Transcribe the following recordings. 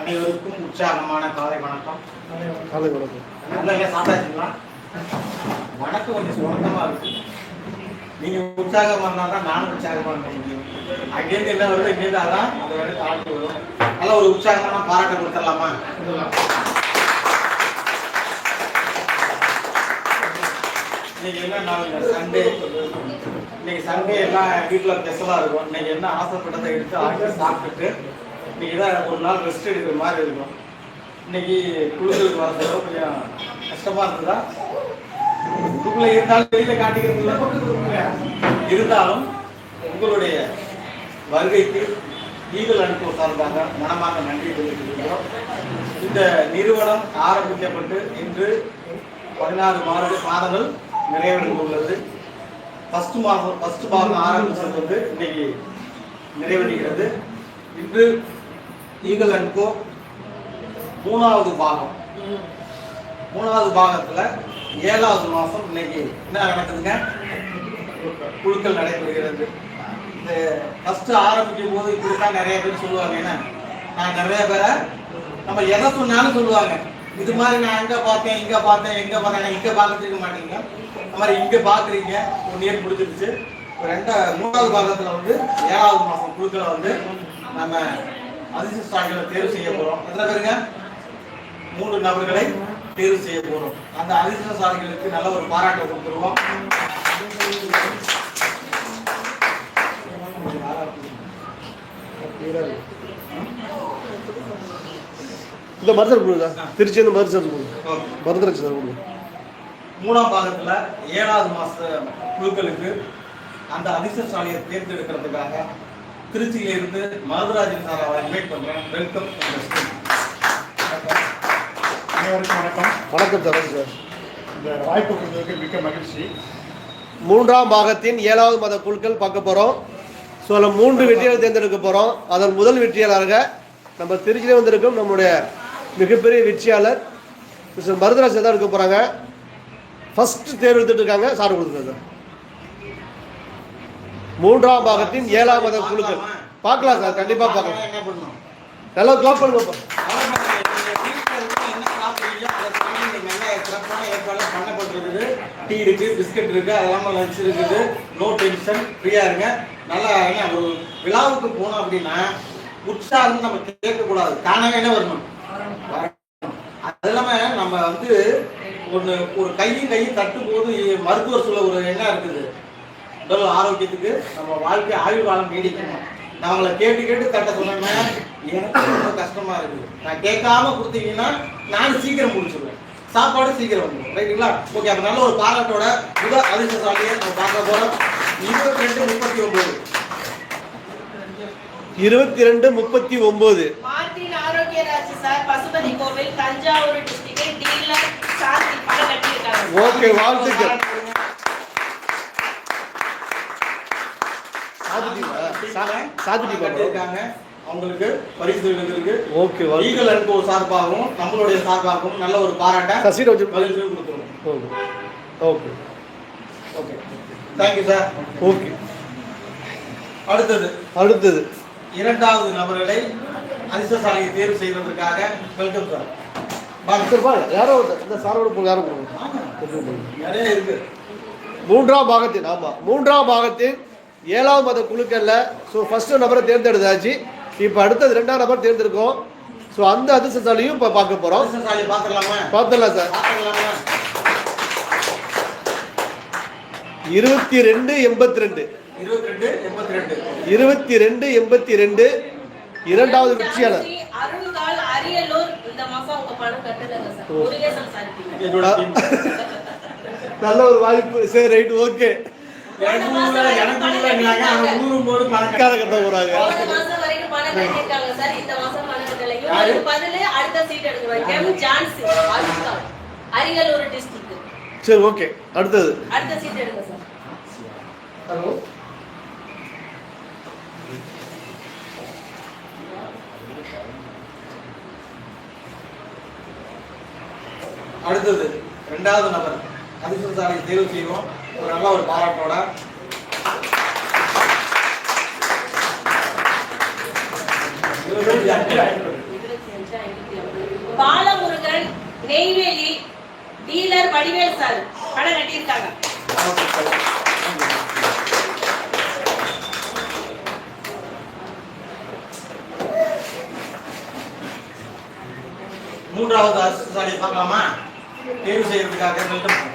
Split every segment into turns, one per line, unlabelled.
அனைவருக்கும் உற்சாகமான காலை வணக்கம்.
காலை வணக்கம்.
நல்லா சாப்பிட்டாச்சுங்களா? வணக்கம் கொஞ்சம் சுரண்டமா இருக்கு. நீங்க உற்சாகமா இருந்தா தான் நானும் உற்சாகமா இருக்க முடியும். அங்கேருந்து என்ன வருது இங்கேருந்து அதான் அது வரை தாழ்த்து வரும். நல்ல ஒரு உற்சாகமான பாராட்டை கொடுத்துடலாமா? இன்னைக்கு என்ன நாளுங்க சண்டே இன்னைக்கு சண்டே எல்லாம் வீட்டில் ஸ்பெஷலாக இருக்கும். இன்னைக்கு என்ன ஆசைப்பட்டதை எடுத்து ஆக்கி சாப்பிட்டுட்டு இன்றைக்கி தான் ஒரு நாள் ரெஸ்ட் எடுக்கிற மாதிரி இருக்கும் இன்னைக்கு குழுக்களுக்கு வரதோ கொஞ்சம் கஷ்டமாக இருந்ததா உள்ளுக்குள்ள இருந்தாலும் வெளியில் காட்டிக்கிறதுல இருந்தாலும் உங்களுடைய வருகைக்கு நீங்கள் அனுப்புவ சார்பாக மனமாக நன்றி தெரிவித்துக்கிறோம் இந்த நிறுவனம் ஆரம்பிக்கப்பட்டு இன்று பதினாறு மாத மாதங்கள் நிறைவடைந்துள்ளது ஃபஸ்ட் மாதம் ஃபஸ்ட் மாதம் ஆரம்பிச்சது வந்து இன்னைக்கு நிறைவடைகிறது. இன்று ஈகல் கோ மூணாவது பாகம். மூணாவது பாகத்துல ஏழாவது மாசம் இன்னைக்கு என்ன நடக்குதுங்க? குழுக்கள் நடைபெறுகிறது. இந்த ஃபர்ஸ்ட் ஆரம்பிக்கும் போது இப்படித்தான் நிறைய பேர் சொல்லுவாங்க. என்ன? நான் நிறைய பேரை நம்ம எதை சொன்னாலும் சொல்லுவாங்க. இது மாதிரி நான் அங்க பார்த்தேன் இங்க பார்த்தேன் எங்க பார்த்தேன் இங்க பார்த்துருக்க மாட்டீங்க. இந்த மாதிரி இங்க பாக்குறீங்க ஒன் இயர் முடிஞ்சிருச்சு. இப்ப ரெண்டா மூணாவது பாகத்துல வந்து ஏழாவது மாசம் குழுக்களை வந்து நம்ம அதிர்ஷ்டசாலிகளை தேர்வு செய்ய போறோம். எத்தனை பேருங்க? மூன்று நபர்களை தேர்வு செய்ய போறோம். அந்த அதிர்ஷ்டசாலிகளுக்கு நல்ல ஒரு பாராட்டை கொடுத்துருவோம்
இந்த மருந்தர் கொடுங்க திருச்சி இந்த கொடுங்க
ஓகே.
மருந்தர் சார் கொடுங்க
மூணாம் பாகத்துல ஏழாவது மாச குழுக்களுக்கு அந்த அதிர்ஷ்டசாலியை தேர்ந்தெடுக்கிறதுக்காக திருச்சியில இருந்து மருதராஜன் சார் அவரை இன்வைட் பண்றேன். வெல்கம்
அனைவருக்கும் வணக்கம்.
வணக்கம் சார். வணக்கம் சார்.
இந்த வாய்ப்பு கொடுத்ததுக்கு மிக்க மகிழ்ச்சி.
மூன்றாம் பாகத்தின் ஏழாவது மத குழுக்கள் பார்க்க போகிறோம் ஸோ அதில் மூன்று வெற்றியாளர் தேர்ந்தெடுக்க போகிறோம் அதன் முதல் வெற்றியாளராக நம்ம திருச்சியில் வந்திருக்கும் நம்முடைய மிகப்பெரிய வெற்றியாளர் மிஸ்டர் மருதராஜ் தான் இருக்க போகிறாங்க ஃபர்ஸ்ட் தேர்வு எடுத்துட்டு இருக்காங்க. சார் கொடுத்துருங்க சார் மூன்றாம் பாகத்தின் ஏழாம் மத குழுக்கள். பார்க்கலாம் சார் கண்டிப்பாக பார்க்கலாம். நல்லா கிளாப் பண்ணுங்க
பண்ணப்பட்டிருக்குது டீ இருக்கு பிஸ்கட் இருக்கு அதெல்லாம் லஞ்ச் இருக்குது நோ டென்ஷன் ஃப்ரீயா இருங்க நல்லா என்ன ஒரு விழாவுக்கு போனோம் அப்படின்னா உற்சாகம் நம்ம கேட்கக்கூடாது தானாக என்ன வரணும் வரணும். அது இல்லாம நம்ம வந்து ஒன்று ஒரு கையும் கையும் தட்டும் போது மருத்துவர் சொல்ல ஒரு என்ன இருக்குது உடல் ஆரோக்கியத்துக்கு நம்ம வாழ்க்கை ஆயுள் காலம் நீடிக்கணும். நான் உங்களை கேட்டு கேட்டு தட்ட சொன்னேன்னா எனக்கு ரொம்ப கஷ்டமா இருக்குது. நான் கேட்காம கொடுத்தீங்கன்னா நான் சீக்கிரம் முடிச்சிடுவேன் சாப்பாடு சீக்கிரம் வந்துடும். ரைட்டுங்களா ஓகே அப்ப நல்ல ஒரு பாராட்டோட முதல் அதிர்ஷ்டசாலியை நம்ம பார்க்க போறோம். இருபத்தி ரெண்டு முப்பத்தி ஒன்பது
இருபத்தி ரெண்டு முப்பத்தி ஒம்பது
மார்டின் ஆரோக்கியராஜ் சார் பசுபதி கோவில் தஞ்சாவூர் டிஸ்ட்ரிக்ட் டீலர் சாந்தி பணம் கட்டியிருக்காங்க
ஓகே வாழ்த்துக்கள்.
இருக்காங்க அவங்களுக்கு பரிசு விருந்திருக்கு
ஓகே
ஈகல் அன்பு சார்பாகவும் நம்மளுடைய சார்பாகவும் நல்ல ஒரு பாராட்ட
சீட் வச்சு
பரிசு கொடுத்துருவோம்.
Okay. Okay.
Okay. Thank you sir
okay.
அடுத்தது.
அடுத்தது.
இரண்டாவது நபர்களை அதிர்ஷ்டசாலியை தேர்வு செய்வதற்காக வெல்கம் சார் வாங்க.
சார் பாருங்க யாரோ இந்த சாரோட போங்க யாரோ
நிறைய இருக்கு.
மூன்றாம் பாகத்தின் ஆமாம் மூன்றாம் பாகத்தின் ஏழாவது மத குழுக்கல்ல ஸோ ஃபர்ஸ்ட் நபரை தேர்ந்தெடுத்தாச்சு இப்போ அடுத்தது ரெண்டாம் நபர் தேர்ந்தெடுக்கோம். ஸோ அந்த அதிர்ஷ்டசாலியும் இப்போ பார்க்க போகிறோம்
பார்த்துடலாமா
சார். இருபத்தி ரெண்டு எண்பத்தி ரெண்டு
இருபத்தி ரெண்டு எண்பத்தி ரெண்டு
இரண்டாவது வெற்றியாளர். நல்ல ஒரு வாய்ப்பு. சரி ரைட் ஓகே
சார்.
ஓகே அடுத்தது.
அடுத்த சீட் எடுங்க சார்.
ஹலோ அடுத்தது. ரெண்டாவது நபர். அதிர்ஷ்டசாலியை தேர்வு செய்வோம். ஒரு நல்ல ஒரு பாராட்டோட. அஞ்சு
நெய்வேலி டீலர் வடிவேல் சார். கடை கட்டியிருக்காங்க.
மூன்றாவது அரசுசாலியை பார்க்கலாமா? தேர்வு செய்யறதுக்காக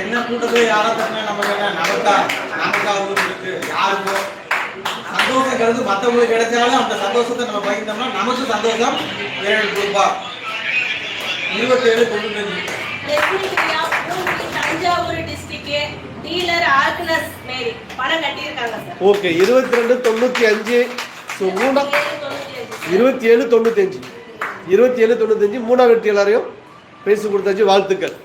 என்ன கூட்டத்தில் யாரா தட்டினா நமக்கு என்ன நமக்கா நமக்கா ஊருக்கு யாருக்கும் சந்தோஷங்கிறது மற்றவங்களுக்கு கிடைச்சாலும் அந்த சந்தோஷத்தை நம்ம பகிர்ந்தோம்னா நமக்கு சந்தோஷம் ஏழு ரூபாய் இருபத்தேழு தொண்ணூத்தஞ்சு.
ஓகே இருபத்தி ரெண்டு தொண்ணூற்றி அஞ்சு ஸோ மூணா
தொண்ணூத்தி அஞ்சு
இருபத்தி ஏழு தொண்ணூத்தஞ்சு. இருபத்தி ஏழு தொண்ணூத்தஞ்சு. மூணாம் வெற்றியாளரையும் பேசி கொடுத்தாச்சு வாழ்த்துக்கள்.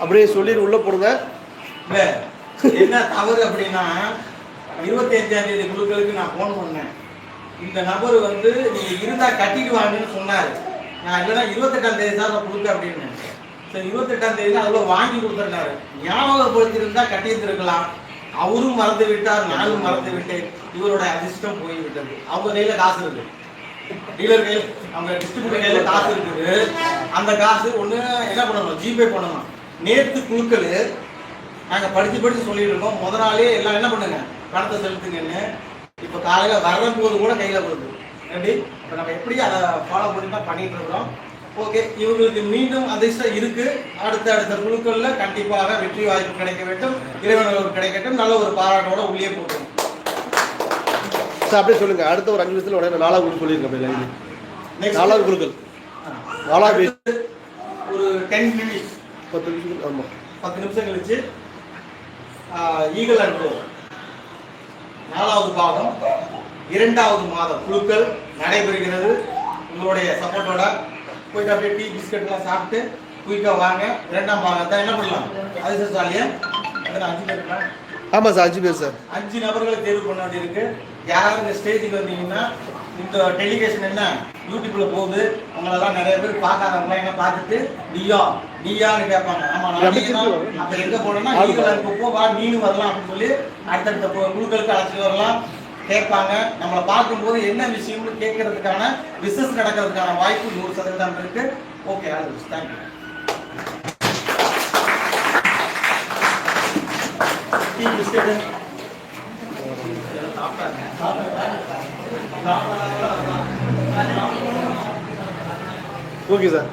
அப்படியே சொல்லி உள்ள போடுங்க.
என்ன தவறு அப்படின்னா இருபத்தி அஞ்சாம் தேதி குழுக்களுக்கு நான் ஃபோன் பண்ணேன். இந்த நபர் வந்து நீங்க இருந்தா கட்டிட்டு வாங்கன்னு சொன்னாரு. நான் இல்லைன்னா இருபத்தெட்டாம் தேதி தான் நான் கொடுக்க அப்படின்னு சரி இருபத்தெட்டாம் தேதி தான் அதுல வாங்கி கொடுத்துருந்தாரு. ஞாபகப்படுத்திருந்தா கட்டியிருந்திருக்கலாம். அவரும் மறந்து விட்டார் நானும் மறந்து விட்டேன். இவரோட அதிர்ஷ்டம் போய்விட்டது. அவங்க கையில காசு இருக்கு. டீலர் கையில் அவங்க டிஸ்ட்ரிபியூட்டர் கையில காசு இருக்குது. அந்த காசு ஒண்ணு என்ன பண்ணணும்? ஜிபே பண்ணணும். நேத்து குழுக்கள் நாங்க படிச்சு படிச்சு சொல்லிட்டு இருக்கோம். முத நாளே எல்லாம் என்ன பண்ணுங்க? பணத்தை செலுத்துங்கன்னு இப்ப காலையில வரும்போது கூட கையில வருது எப்படி இப்ப நம்ம எப்படி அதை ஃபாலோ பண்ணி தான் பண்ணிட்டு இருக்கிறோம். ஓகே இவங்களுக்கு மீண்டும் அதிர்ஷ்டம் இருக்கு. அடுத்த அடுத்த குழுக்கள்ல கண்டிப்பாக வெற்றி வாய்ப்பு கிடைக்க வேண்டும். இறைவனர்கள் கிடைக்கட்டும். நல்ல ஒரு பாராட்டோட உள்ளே போட்டுரும்
சார் அப்படியே சொல்லுங்க. அடுத்த ஒரு அஞ்சு நிமிஷத்துல உடனே நாலாவது குழு சொல்லிருங்க அப்படியே. நாலாவது குழுக்கள். நாலாவது பேசி
ஒரு டென் மினிட்ஸ்
பத்து நிமிஷம் ஆமாம்
பத்து நிமிஷம் கழிச்சு ஈகல் அண்ட் நாலாவது பாகம் இரண்டாவது மாதம் குழுக்கள் நடைபெறுகிறது. உங்களுடைய சப்போர்ட்டோட போயிட்டு அப்படியே டீ பிஸ்கெட்லாம் சாப்பிட்டு குயிக்காக வாங்க. இரண்டாம் பாகத்தை என்ன பண்ணலாம்? அது எத்தனை அஞ்சு பேர்
ஆமாம் சார் அஞ்சு பேர் சார்.
அஞ்சு நபர்களை தேர்வு பண்ண வேண்டியிருக்கு. யாராவது இந்த ஸ்டேஜுக்கு வந்தீங்கன்னா இந்த டெலிகேஷன் என்ன? யூடியூப்ல போகுது. உங்களெல்லாம் நிறைய பேர் பார்க்காதவங்க என்ன பார்த்துட்டு நீயா? நீயான்னு கேட்பாங்க. ஆமா அப்ப எங்க போனோம்னா
ஆமா.
ஈகல் அனுப்ப போ வா நீனும் வரலாம் அப்படின்னு சொல்லி அடுத்தடுத்த குழுக்களுக்கு அழைச்சிட்டு வரலாம். கேட்பாங்க. நம்மளை பார்க்கும்போது என்ன விஷயம்னு கேட்கறதுக்கான பிசினஸ் நடக்கிறதுக்கான வாய்ப்பு நூறு சதவீதம் இருக்கு. Okay thank you tea biscuit
okay sir